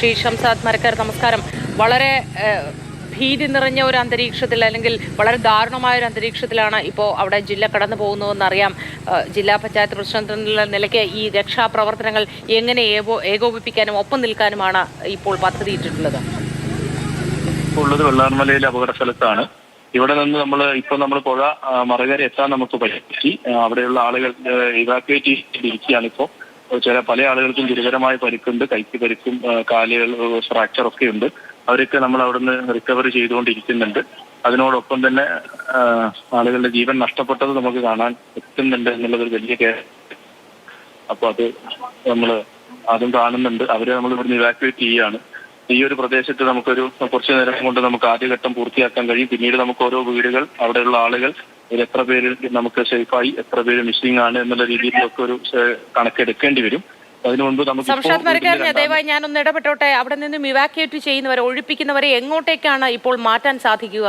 ശ്രീ ഷംസാദ് മരക്കർ നമസ്കാരം. വളരെ ഭീതി നിറഞ്ഞ ഒരു അന്തരീക്ഷത്തിൽ അല്ലെങ്കിൽ വളരെ ദാരുണമായ ഒരു അന്തരീക്ഷത്തിലാണ് ഇപ്പോൾ അവിടെ ജില്ല കടന്നു പോകുന്നതെന്നറിയാം. ജില്ലാ പഞ്ചായത്ത് പ്രസിഡന്റിനുള്ള നിലയ്ക്ക് ഈ രക്ഷാപ്രവർത്തനങ്ങൾ എങ്ങനെ ഏകോ ഏകോപിപ്പിക്കാനും ഒപ്പം നിൽക്കാനുമാണ് ഇപ്പോൾ പദ്ധതിയിട്ടിട്ടുള്ളത് ഉള്ളത് വെള്ളാർമലയിലെ അപകട സ്ഥലത്താണ്. ഇവിടെ നിന്ന് നമ്മൾ ഇപ്പൊ നമ്മൾ പുഴ മറുകര എത്താൻ നമുക്ക് പറ്റി. അവിടെയുള്ള ആളുകൾ ഇവാക്യുവേറ്റ് ചെയ്തിരിക്കുകയാണ് ഇപ്പോൾ ചില പല ആളുകൾക്കും ഗുരുതരമായ പരിക്കുണ്ട്. കൈക്ക് പരിക്കും കാലുകൾ ഫ്രാക്ചർ ഒക്കെ ഉണ്ട്. അവരൊക്കെ നമ്മൾ അവിടുന്ന് റിക്കവർ ചെയ്തുകൊണ്ടിരിക്കുന്നുണ്ട്. അതിനോടൊപ്പം തന്നെ ആളുകളുടെ ജീവൻ നഷ്ടപ്പെട്ടത് നമുക്ക് കാണാൻ എത്തുന്നുണ്ട് എന്നുള്ളത് ഒരു വലിയ കേ അപ്പൊ അത് നമ്മൾ അതും കാണുന്നുണ്ട്. അവരെ നമ്മൾ ഇവിടുന്ന് ഇവാക്യുവേറ്റ് ചെയ്യുകയാണ്. ഈ ഒരു പ്രദേശത്ത് നമുക്കൊരു കുറച്ചു നേരം കൊണ്ട് നമുക്ക് ആദ്യഘട്ടം പൂർത്തിയാക്കാൻ കഴിയും. പിന്നീട് നമുക്ക് ഓരോ വീടുകൾ അവിടെയുള്ള ആളുകൾ ഇതിൽ എത്ര പേര് നമുക്ക് സേഫായി എത്ര പേര് മിസ്സിംഗ് ആണ് എന്നുള്ള രീതിയിലൊക്കെ ഒരു കണക്കെടുക്കേണ്ടി വരും. സംഷാദ് മരക്കാരനെ ദയവായി ഞാനൊന്ന് ഇടപെട്ടോട്ടെ. അവിടെ നിന്നും ഇവാക്യുവേറ്റ് ചെയ്യുന്നവരെ ഒഴിപ്പിക്കുന്നവരെ എങ്ങോട്ടേക്കാണ് ഇപ്പോൾ മാറ്റാൻ സാധിക്കുക?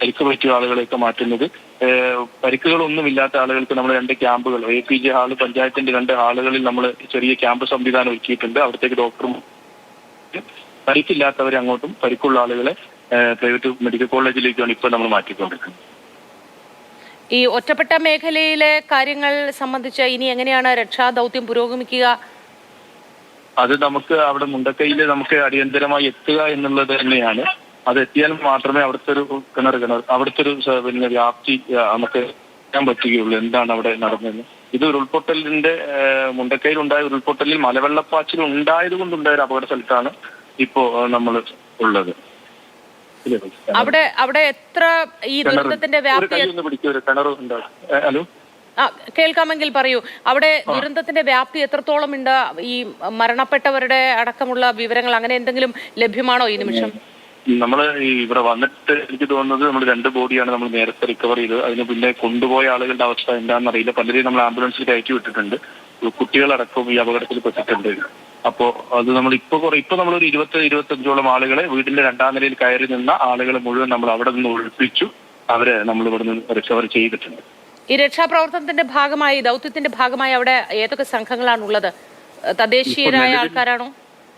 പരിക്ക് പറ്റിയ ആളുകളെയൊക്കെ മാറ്റുന്നത്. പരിക്കുകളൊന്നും പരിക്കുകളൊന്നുമില്ലാത്ത ആളുകൾക്ക് നമ്മൾ രണ്ട് ക്യാമ്പുകൾ എ പി ജെ ഹാൾ പഞ്ചായത്തിന്റെ രണ്ട് ഹാളുകളിൽ നമ്മൾ ചെറിയ ക്യാമ്പ് സംവിധാനം ഒരുക്കിയിട്ടുണ്ട്. അവിടത്തേക്ക് ഡോക്ടറും പരിക്കില്ലാത്തവരെ അങ്ങോട്ടും പരിക്കുള്ള ആളുകളെ പ്രൈവറ്റ് മെഡിക്കൽ കോളേജിലേക്കാണ് ഇപ്പോൾ നമ്മൾ മാറ്റിക്കൊണ്ടിരിക്കുന്നത്. ഈ ഒറ്റപ്പെട്ട മേഖലയിലെ കാര്യങ്ങൾ സംബന്ധിച്ച് ഇനി എങ്ങനെയാണ് രക്ഷാദൗത്യം പുരോഗമിക്കുക? അത് നമുക്ക് അവിടെ മുണ്ടക്കൈയിൽ നമുക്ക് അടിയന്തരമായി എത്തുക എന്നുള്ളത് തന്നെയാണ്. അത് എത്തിയാൽ മാത്രമേ അവിടുത്തെ ഒരു കിണർ കിണർ അവിടുത്തെ ഒരു പിന്നെ വ്യാപ്തി നമുക്ക് ചെയ്യാൻ പറ്റുകയുള്ളൂ. എന്താണ് അവിടെ നടന്നതെന്ന് ഇത് ഉരുൾപൊട്ടലിന്റെ മുണ്ടക്കൈയിൽ ഉണ്ടായ ഉരുൾപൊട്ടലിൽ മലവെള്ളപ്പാച്ചിൽ ഉണ്ടായത് കൊണ്ടുണ്ടായ ഒരു അപകട സ്ഥലത്താണ് ഇപ്പോ നമ്മൾ ഉള്ളത്? അവിടെ അവിടെ എത്ര ഈ. ദുരന്തത്തിന്റെ വ്യാപ്തി ഹലോ? ആ, കേൾക്കാമെങ്കിൽ പറയൂ. അവിടെ ദുരന്തത്തിന്റെ വ്യാപ്തി എത്രത്തോളം ഉണ്ട്? ഈ മരണപ്പെട്ടവരുടെ അടക്കമുള്ള വിവരങ്ങൾ അങ്ങനെ എന്തെങ്കിലും ലഭ്യമാണോ ഈ നിമിഷം? നമ്മൾ ഈ ഇവിടെ വന്നിട്ട് എനിക്ക് തോന്നുന്നത് നമ്മൾ രണ്ട് ബോഡിയാണ് നമ്മൾ നേരത്തെ റിക്കവർ ചെയ്തത്. അതിന് പിന്നെ കൊണ്ടുപോയ ആളുകളുടെ അവസ്ഥ എന്താണെന്നറിയില്ല. പലരെയും നമ്മൾ ആംബുലൻസിൽ കയറ്റി വിട്ടിട്ടുണ്ട്. കുട്ടികളടക്കം ഈ അപകടത്തിൽ പെട്ടിട്ടുണ്ട്. അപ്പോ അത് നമ്മൾ ഇപ്പൊ കുറെ ഇപ്പൊ നമ്മൾ ഒരു ഇരുപത്തി ഇരുപത്തഞ്ചോളം ആളുകളെ വീടിന്റെ രണ്ടാം നിലയിൽ കയറി നിന്ന ആളുകളെ മുഴുവൻ നമ്മൾ അവിടെ നിന്ന് ഒഴിപ്പിച്ചു. അവരെ നമ്മൾ ഇവിടെ നിന്ന് റിക്കവർ ചെയ്തിട്ടുണ്ട്. ഈ രക്ഷാപ്രവർത്തനത്തിന്റെ ഭാഗമായി ദൗത്യത്തിന്റെ ഭാഗമായി അവിടെ ഏതൊക്കെ സംഘങ്ങളാണ് ഉള്ളത് തദ്ദേശീയരായ ആൾക്കാരാണോ?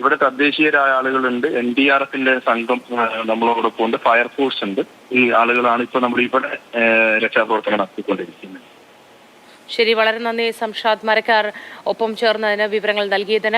ഇവിടെ തദ്ദേശീയരായ ആളുകളുണ്ട്. എൻ ഡി ആർ എഫിന്റെ സംഘം നമ്മളോടൊപ്പം ഉണ്ട് ഫയർഫോഴ്സ് ഉണ്ട്. ഈ ആളുകളാണ് ഇപ്പൊ നമ്മൾ ഇവിടെ രക്ഷാപ്രവർത്തനം നടത്തിക്കൊണ്ടിരിക്കുന്നത്. ശരി വളരെ നന്ദി സംഷാദ് മരക്കാർ ഒപ്പം ചേർന്നതിന് വിവരങ്ങൾ നൽകിയതിന്.